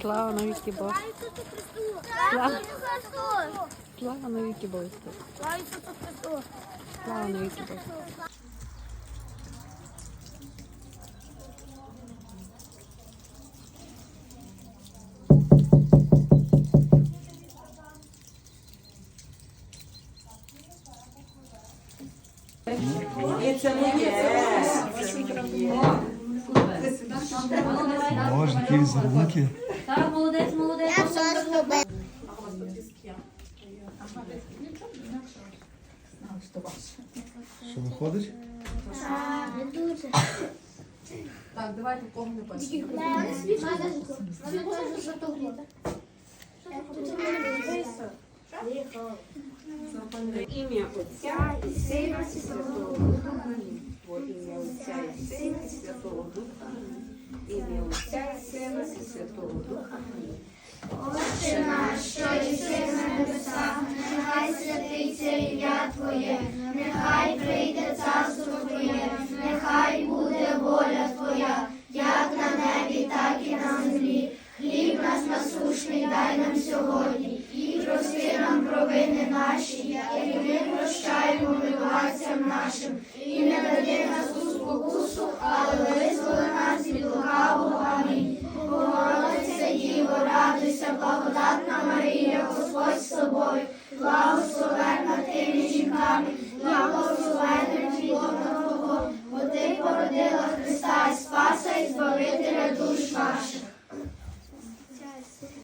Слава навіки Бог. Ісусу Христу! Слава. Слава навіки Бог. Слава Ісусу Христу! Слава навіки Бог. Боже, які візерунки. Так, молодець, молодець. Я щось любив. Що виходить? Не дуже. Так, давайте кого не бачите. Ім'я Отця і Сина і Святого Духа. Ім'я Отця і Сина і Святого Духа. Ім'я Отця Святого Духа. Отче наш, що єси на небесах, нехай святиться ім'я Твоє, нехай прийде царство Твоє, нехай буде воля Твоя, як на небі, так і на землі. Хліб наш насушний дай нам сьогодні, і прости нам провини наші, як і ми прощаємо винуватцям нашим, і не веди нас у спокусу, але визволи благодатна Марія, Господь з тобою, благословенна ти між жінками, благословенним плідом Твого, бо ти породила Христа і Спаса і Збавителя душ наших.